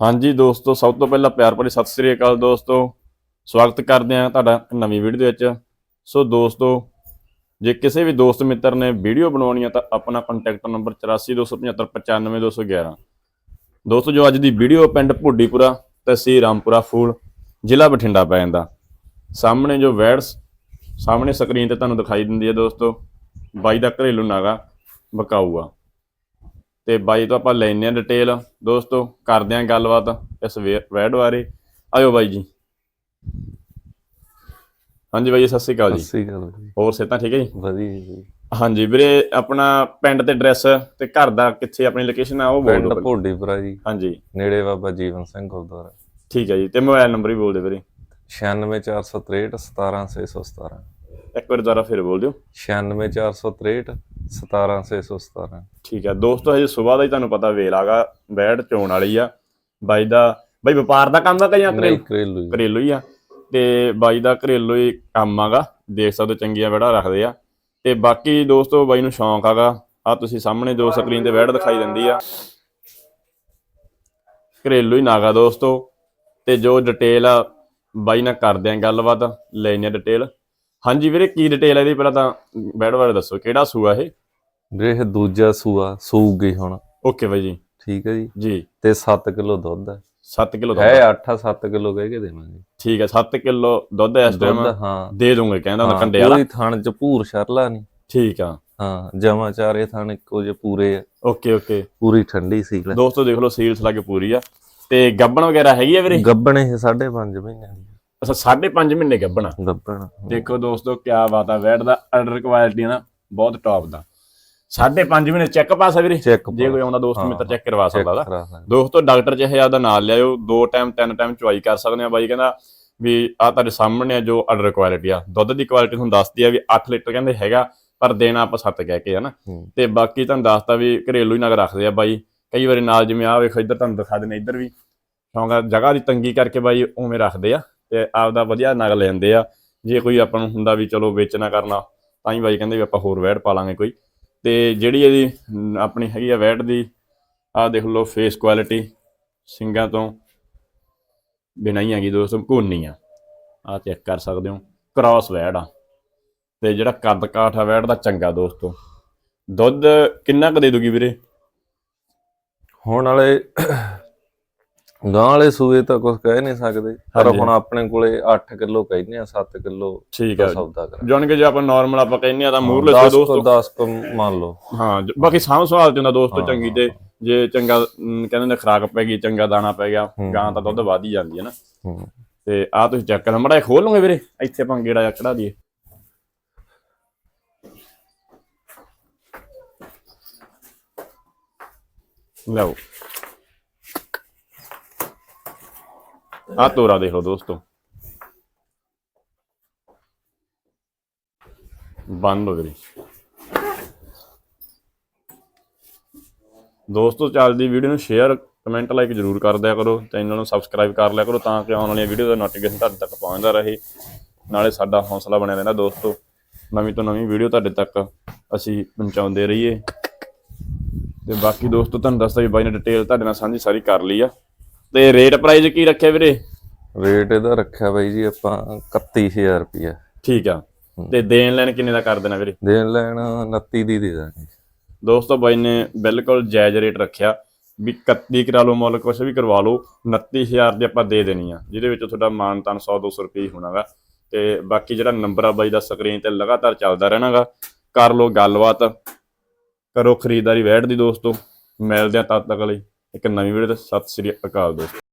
ਹਾਂਜੀ ਦੋਸਤੋ, ਸਭ ਤੋਂ ਪਹਿਲਾਂ ਪਿਆਰ ਭਰੀ ਸਤਿ ਸ੍ਰੀ ਅਕਾਲ ਦੋਸਤੋ। ਸਵਾਗਤ ਕਰਦੇ ਹਾਂ ਤੁਹਾਡਾ ਨਵੀਂ ਵੀਡੀਓ ਦੇ ਵਿੱਚ। ਸੋ ਦੋਸਤੋ, ਜੇ ਕਿਸੇ ਵੀ ਦੋਸਤ ਮਿੱਤਰ ਨੇ ਵੀਡੀਓ ਬਣਾਉਣੀ ਹੈ ਤਾਂ ਆਪਣਾ ਕੰਟੈਕਟ ਨੰਬਰ 8427595211 ਦੋਸਤੋ, ਜੋ ਅੱਜ ਦੀ ਵੀਡੀਓ ਪਿੰਡ ਭੁੱਡੀਪੁਰਾ, ਤਹਿਸੀਲ ਰਾਮਪੁਰਾ, ਫੂਲ, ਜ਼ਿਲ੍ਹਾ ਬਠਿੰਡਾ ਪੈ ਜਾਂਦਾ। ਸਾਹਮਣੇ ਜੋ ਵੈਡਸ ਸਾਹਮਣੇ ਸਕਰੀਨ ਤੇ ਤੁਹਾਨੂੰ ਦਿਖਾਈ ਦਿੰਦੀ ਹੈ ਦੋਸਤੋ, ਬਾਈ ਦਾ ਘਰੇਲੂ ਨਾਗਾ ਬਕਾਊ ਤੇ ਬਾਈ ਤੋਂ ਆਪਾਂ ਲੈਨੇ ਆ ਡਿਟੇਲ ਦੋਸਤੋ ਕਰਦੇ ਆਂ ਗੱਲਬਾਤ ਇਸ ਵੈਡ ਬਾਰੇ। ਆਇਓ ਬਾਈ ਜੀ। ਹਾਂਜੀ ਬਾਈ ਸਤਿ ਸ਼੍ਰੀ ਅਕਾਲ ਜੀ। ਸਹੀ ਗੱਲ ਜੀ। ਹੋਰ ਸਿਹਤਾਂ ਠੀਕ ਹੈ ਜੀ? ਵਧੀਆ ਜੀ ਹਾਂਜੀ ਵੀਰੇ ਆਪਣਾ ਪਿੰਡ ਤੇ ਐਡਰੈਸ ਤੇ ਘਰ ਦਾ ਕਿੱਥੇ ਆਪਣੀ ਲੋਕੇਸ਼ਨ ਆ ਉਹ ਬੋਲ ਪਿੰਡ ਦਿਓ ਪਹਿਲਾਂ। ਭੋਡੀਪੁਰਾ ਜੀ। ਹਾਂਜੀ। ਨੇੜੇ ਬਾਬਾ ਜੀਵਨ ਸਿੰਘ ਗੁਰਦੁਆਰਾ। ਠੀਕ ਹੈ ਜੀ ਤੇ ਮੋਬਾਈਲ ਨੰਬਰ ਵੀ ਬੋਲ ਦਿਓ ਵੀਰੇ। 96463 17617 ਇੱਕ ਵਾਰ ਦੁਬਾਰਾ ਫਿਰ ਬੋਲ ਦਿਓ। 96463 17617 ਠੀਕ ਹੈ ਦੋਸਤੋ ਹਜੇ ਸਵੇਰ ਦਾ ਹੀ ਤੁਹਾਨੂੰ ਪਤਾ ਵੇਲ ਆਗਾ ਵੈਡ ਚੋਣ ਵਾਲੀ ਆ। ਬਾਈ ਦਾ ਬਾਈ ਵਪਾਰ ਦਾ ਕੰਮ ਆ ਕਿ ਜਾਂ ਘਰੇਲੂ ਘਰੇਲੂ ਹੀ ਆ। ਤੇ ਬਾਈ ਦਾ ਘਰੇਲੂ ਹੀ ਕੰਮ ਆਗਾ ਦੇਖ ਸਕਦੇ ਹੋ ਚੰਗੀਆਂ ਵੜਾ ਰੱਖਦੇ ਆ। ਤੇ ਬਾਕੀ ਦੋਸਤੋ ਬਾਈ ਨੂੰ ਸ਼ੌਂਕ ਆਗਾ ਆ ਤੁਸੀਂ ਸਾਹਮਣੇ ਜੋ ਸਕਰੀਨ ਤੇ ਵੈੜ ਦਿਖਾਈ ਦਿੰਦੀ ਆ। ਘਰੇਲੂ ਹੀ ਨਾਗਾ ਦੋਸਤੋ ਤੇ ਜੋ ਡਿਟੇਲ ਆ ਬਾਈ ਨਾਲ ਕਰਦੇ ਆ ਗੱਲਬਾਤ ਲੈਣੀ ਆ ਡਿਟੇਲ ਹਾਂਜੀ ਵੀਰੇ ਕੀ ਡਿਟੇਲ ਆ ਇਹਦੀ? ਪਹਿਲਾਂ ਤਾਂ ਵੈੜ ਬਾਰੇ ਦੱਸੋ ਕਿਹੜਾ ਸੂਆ ਇਹ? ਵੀਰੇ ਇਹ ਦੂਜਾ ਸੂਆ ਸੂਕ ਗਈ ਹੁਣ। ਓਕੇ ਬਾਈ ਜੀ। ਠੀਕ ਹੈ ਜੀ? ਜੀ। ਤੇ 7 ਕਿਲੋ ਦੁੱਧ ਹੈ 7 ਕਿਲੋ ਹੈ 8 7 ਕਿਲੋ ਕਹਿ ਕੇ ਦੇਵਾਂਗੇ। ਠੀਕ ਹੈ 7 ਕਿਲੋ ਦੁੱਧ ਇਸ ਟਾਈਮ ਦੁੱਧ ਹਾਂ। ਦੇ ਦੂੰਗੇ ਕਹਿੰਦਾ ਹੁੰਦਾ ਹਾਂ, ਕੰਡੇ ਵਾਲਾ। ਕੋਈ ਥਣ ਚ ਭੂਰ ਸ਼ਰਲਾ ਨਹੀਂ। ਠੀਕ ਆ। ਹਾਂ ਜਮਾ ਚਾਰੇ ਥਣ ਇੱਕੋ ਜਿਹੇ ਪੂਰੇ ਆ, ਓਕੇ ਓਕੇ ਪੂਰੀ ਠੰਡੀ ਸੀ ਦੋਸਤੋ ਦੇਖ ਲਓ ਸੀਲਸ ਲਾ ਕੇ ਪੂਰੀ ਆ। ਤੇ ਗੱਬਣ ਵਗੈਰਾ ਹੈਗੀ ਆ ਵੀਰੇ? ਗੱਬਣ ਇਹ 5.5 ਮਹੀਨਿਆਂ ਦੀ ਅੱਛਾ 5.5 ਮਹੀਨੇ ਗੱਬਣਾ ਗੱਬਣ ਦੇਖੋ ਦੋਸਤੋ ਕੀ ਬਾਤ ਆ ਵੈਟ ਦਾ ਆਰਡਰ ਕੁਆਲਿਟੀ ਨਾ ਬਹੁਤ ਟੌਪ ਦਾ। 5.5 ਮਹੀਨੇ ਚੈੱਕ ਪਾਸ ਆ ਵੀਰੇ? ਜੇ ਕੋਈ ਆਉਂਦਾ ਦੋਸਤ ਮਿੱਤਰ ਚੈੱਕ ਕਰਵਾ ਸਕਦਾ ਦਾ ਦੋਸਤੋ ਡਾਕਟਰ ਜਿਹੇ ਆਦਾ ਨਾਲ ਲਿਆਓ ਦੋ ਟਾਈਮ ਤਿੰਨ ਟਾਈਮ ਚੁਆਈ ਕਰ ਸਕਦੇ ਆ ਬਾਈ। ਕਹਿੰਦਾ ਵੀ ਆ ਤੁਹਾਡੇ ਸਾਹਮਣੇ ਆ ਜੋ ਆਰਡਰ ਕੁਆਲਿਟੀ ਆ। ਦੁੱਧ ਦੀ ਕੁਆਲਿਟੀ ਤੁਹਾਨੂੰ ਦੱਸਦੀ ਆ ਵੀ 8 ਲੀਟਰ ਕਹਿੰਦੇ ਹੈਗਾ ਪਰ ਦੇਣਾ ਆਪਾਂ 7 ਕਹਿ ਕੇ ਹਨਾ। ਤੇ ਬਾਕੀ ਤੁਹਾਨੂੰ ਦੱਸਤਾ ਵੀ ਘਰੇਲੂ ਹੀ ਨਗ ਰੱਖਦੇ ਆ ਬਾਈ। ਕਈ ਵਾਰੀ ਨਾਲ ਜਿਵੇਂ ਆ ਵੇਖੋ ਇੱਧਰ ਤੁਹਾਨੂੰ ਦਿਖਾ ਦਿੰਦੇ ਇੱਧਰ ਵੀ। ਕਿਉਂਕਿ ਜਗ੍ਹਾ ਦੀ ਤੰਗੀ ਕਰਕੇ ਬਾਈ ਉਵੇਂ ਰੱਖਦੇ ਆ। ਤੇ ਆਪਦਾ ਵਧੀਆ ਨਗ ਲੈਂਦੇ ਆ। ਜੇ ਕੋਈ ਆਪਾਂ ਨੂੰ ਹੁੰਦਾ ਵੀ ਚਲੋ ਵੇਚਣਾ ਕਰਨਾ, ਤਾਂ ਹੀ ਬਾਈ ਕਹਿੰਦੇ ਵੀ ਆਪਾਂ ਹੋਰ ਵੈੜ ਪਾ ਲਾਂਗੇ ਕੋਈ। ਤੇ ਜਿਹੜੀ ਇਹਦੀ ਆਪਣੀ ਹੈਗੀ ਆ ਵੈੜ ਦੀ ਆਹ ਦੇਖ ਲਓ ਫੇਸ ਕੁਆਲਿਟੀ ਸਿੰਗਾਂ ਤੋਂ ਬਿਨਾਂ ਹੈਗੀ ਦੋਸਤੋ, ਕੋਨੀ ਆ। ਆਹ ਚੈੱਕ ਕਰ ਸਕਦੇ ਹੋ ਕ੍ਰਾਸ ਵੈੜ ਆ। ਤੇ ਜਿਹੜਾ ਕੱਦ ਕਾਠ ਆ ਵੈੜ ਦਾ ਚੰਗਾ ਦੋਸਤੋ। ਦੁੱਧ ਕਿੰਨਾ ਕੁ ਦੇ ਦੂਗੀ ਵੀਰੇ? ਹੁਣ ਵਾਲੇ ਗਾਂ ਵਾਲੇ ਸੂਏ ਤਾਂ ਕੁਝ ਕਹਿ ਨਹੀਂ ਸਕਦੇ। ਪਰ। ਹੁਣ ਆਪਣੇ ਕੋਲੇ 8 ਕਿਲੋ ਕਹਿੰਦੇ ਆ 7 ਕਿਲੋ ਠੀਕ ਆ। ਸੌਦਾ ਕਰ ਜਾਣ ਕੇ ਜੇ ਆਪਾਂ ਨਾਰਮਲ ਆਪਾਂ ਕਹਿੰਦੇ ਆ ਤਾਂ ਮੂਰਲੇ ਤੇ 10 ਦੋਸਤੋ 10 ਕੁ ਮੰਨ ਲਓ। ਹਾਂ ਬਾਕੀ ਸਾਂਭ ਸਵਾਲ ਤੇ ਹੁੰਦਾ ਦੋਸਤੋ ਹਾਂ, ਚੰਗੀ ਤੇ ਜੇ ਚੰਗਾ ਕਹਿੰਦੇ ਨੇ ਖਰਾਕ ਪੈ ਗਈ ਚੰਗਾ ਦਾਣਾ ਪੈ ਗਿਆ ਹੂੰ। ਗਾਂ ਤਾਂ ਦੁੱਧ ਵਧ ਹੀ ਜਾਂਦੀ ਹੈ ਨਾ। ਹੂੰ। ਤੇ ਆਹ ਤੁਸੀਂ ਚੈੱਕ ਕਰੋ ਮੜਾ ਖੋਲ ਲਓਗੇ ਵੀਰੇ ਇੱਥੇ ਆਪਾਂ ਗੇੜਾ ਚੜਾ ਦਈਏ। ਲਓ। ਆ ਤੋਰਾ ਦੇਖ ਲਓ ਦੋਸਤੋ। ਬੰਦ ਹੋ ਗਈ। ਦੋਸਤੋ ਚੱਲਦੀ ਵੀਡੀਓ ਨੂੰ ਸ਼ੇਅਰ ਕਮੈਂਟ ਲਾਈਕ ਜਰੂਰ ਕਰ ਦਿਆ ਕਰੋ ਚੈਨਲ ਨੂੰ ਸਬਸਕ੍ਰਾਈਬ ਕਰ ਲਿਆ ਕਰੋ ਤਾਂ ਕਿ ਆਉਣ ਵਾਲੀਆਂ ਵੀਡੀਓ ਦਾ ਨੋਟੀਫਿਕੇਸ਼ਨ ਤੁਹਾਡੇ ਤੱਕ ਪਹੁੰਚਦਾ ਰਹੇ। ਨਾਲੇ ਸਾਡਾ ਹੌਸਲਾ ਬਣਿਆ ਰਹਿੰਦਾ ਦੋਸਤੋ। ਨਵੀਂ ਤੋਂ ਨਵੀਂ ਵੀਡੀਓ ਤੁਹਾਡੇ ਤੱਕ ਅਸੀਂ ਪਹੁੰਚਾਉਂਦੇ ਰਹੀਏ। ਤੇ ਬਾਕੀ ਦੋਸਤੋ, ਤੁਹਾਨੂੰ ਦੱਸਦਾ ਵੀ ਬਾਈ ਨੇ ਡਿਟੇਲ ਤੁਹਾਡੇ ਨਾਲ ਸਾਂਝੀ ਸਾਰੀ ਕਰ ਲਈ ਆ। ਤੇ ਰੇਟ ਪ੍ਰਾਈਸ ਕੀ ਰੱਖਿਆ ਵੀਰੇ? ਰੇਟ ਇਹਦਾ ਰੱਖਿਆ ਬਾਈ ਜੀ ਆਪਾਂ 31000 ਰੁਪਇਆ ਠੀਕ ਆ। ਤੇ ਦੇਣ ਲੈਣ ਕਿੰਨੇ ਦਾ ਕਰ ਦੇਣਾ ਵੀਰੇ? ਦੇਣ ਲੈਣ 29 ਦੀ ਦੇ ਦਾਂਗੇ। ਦੋਸਤੋ ਬਾਈ ਨੇ ਬਿਲਕੁਲ ਜਾਇਜ਼ ਰੇਟ ਰੱਖਿਆ। ਵੀ 31 ਕਰਾ ਲਓ ਮੁੱਲ ਕੁਛ ਵੀ ਕਰਵਾ ਲਓ 29000 ਦੀ ਆਪਾਂ ਦੇ ਦੇਣੀ ਆ। ਜਿਹਦੇ ਵਿੱਚ ਤੁਹਾਡਾ ਮਾਨਤਾਨ 100 200 ਰੁਪਏ ਹੋਣਾਗਾ। ਤੇ ਬਾਕੀ ਜਿਹੜਾ ਨੰਬਰ ਆ ਬਾਈ ਦਾ ਸਕਰੀਨ ਤੇ ਲਗਾਤਾਰ ਚੱਲਦਾ ਰਹਿਣਾਗਾ। ਕਰ ਲਓ ਗੱਲਬਾਤ। ਕਰੋ ਖਰੀਦਦਾਰੀ ਵੈਟ ਦੀ ਦੋਸਤੋ। ਮਿਲਦੇ ਆ ਤਦ ਤੱਕ ਲਈ। ਇੱਕ ਨਵੀਂ ਵੀਡੀਓ ਤੇ ਸਤਿ ਸ੍ਰੀ ਅਕਾਲ ਦੋਸਤੋ।